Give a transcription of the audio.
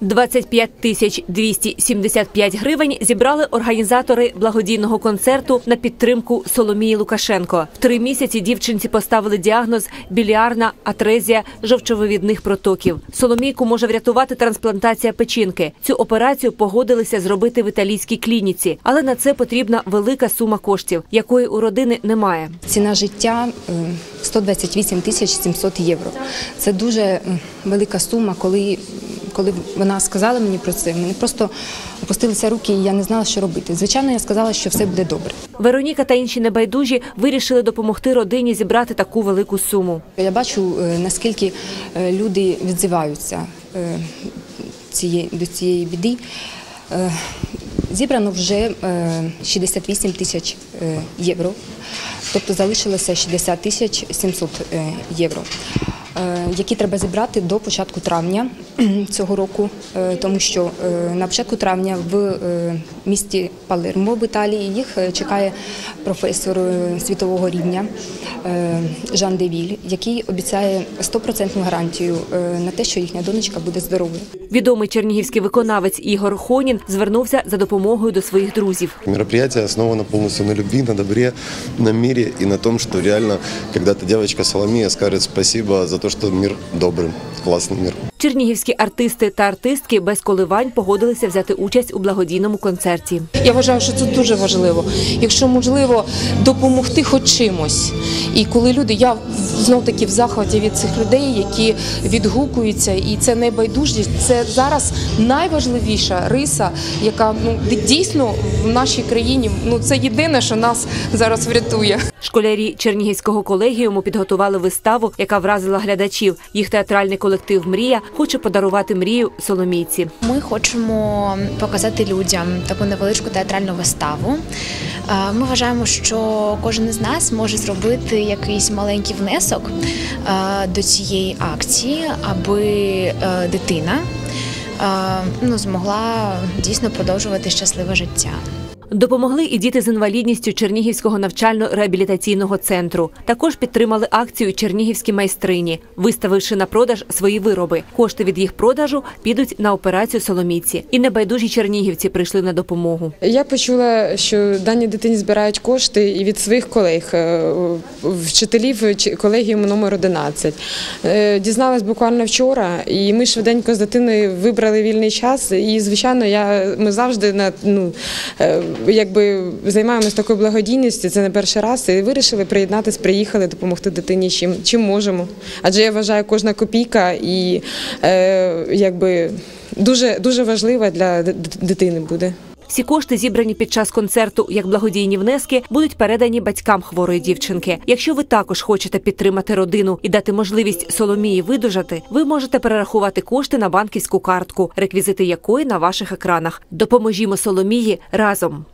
25 тисяч 275 гривень зібрали організатори благодійного концерту на підтримку Соломії Лукашенко. В три місяці дівчинці поставили діагноз біліарна атрезія жовчовивідних протоків. Соломійку може врятувати трансплантація печінки. Цю операцію погодилися зробити в італійській клініці, але на це потрібна велика сума коштів, якої у родини немає. Ціна життя е, 128 тисяч 700 євро. Це дуже е, велика сума. Коли, коли вона сказала мені про це, мені просто опустилися руки, і я не знала, що робити. Звичайно, я сказала, що все буде добре. Вероніка та інші небайдужі вирішили допомогти родині зібрати таку велику суму. Я бачу, е, наскільки е, люди відзиваються е, до цієї біди. Зібрано вже е, 68 тисяч євро, тобто залишилося 60 тисяч 700 е, євро, які треба зібрати до початку травня цього року, е, тому що е, на початку травня в е, місті Палермо в Італії їх чекає професор світового рівня Жан Девіль, який обіцяє 100% гарантію на те, що їхня донечка буде здоровою. Відомий чернігівський виконавець Ігор Хонін звернувся за допомогою до своїх друзів. Мероприятие основано полностью на любви, на добре, на мире и на том, что реально когда-то девочка Соломия скажет спасибо за то, что мир добрый, классный мир. Чернігівські артисти та артистки без коливань погодилися взяти участь у благодійному концерті. Я вважаю, що це дуже важливо. Якщо можливо допомогти хоч чимось. І коли люди, я знов таки в захваті від цих людей, які відгукуються, і це небайдужість, це зараз найважливіша риса, яка ну дійсно в нашій країні ну це єдине, що нас зараз врятує. Школярі Чернігівського колегіуму підготували виставу, яка вразила глядачів. Їх театральний колектив Мрія хоче подарувати мрію Соломійці. Ми хочемо показати людям таку невеличку театральну виставу. Е, Ми вважаємо, що кожен із нас може зробити якийсь маленький внесок е, до цієї акції, аби е, дитина ну, змогла дійсно продовжувати щасливе життя. Допомогли і діти з інвалідністю Чернігівського навчально-реабілітаційного центру. Також підтримали акцію Чернігівські майстрині, виставивши на продаж свої вироби. Кошти від їх продажу підуть на операцію Соломійці. І небайдужі чернігівці прийшли на допомогу. Я почула, що дані дитині збирають кошти і від своїх колег, е, вчителів чи- колегіуму номер 11. Е, Дізналась буквально вчора, і ми швиденько з дитиною вибрали вільний час. І, звичайно, я, ми завжди на, ну, е, якби займаємось такою благодійністю, це не перший раз, і вирішили приєднатись, приїхали допомогти дитині чим, чим можемо. Адже я вважаю, кожна копійка і е, якби дуже, дуже важлива для дитини буде. Всі кошти, зібрані під час концерту як благодійні внески, будуть передані батькам хворої дівчинки. Якщо ви також хочете підтримати родину і дати можливість Соломії видужати, ви можете перерахувати кошти на банківську картку, реквізити якої на ваших екранах. Допоможімо Соломії разом.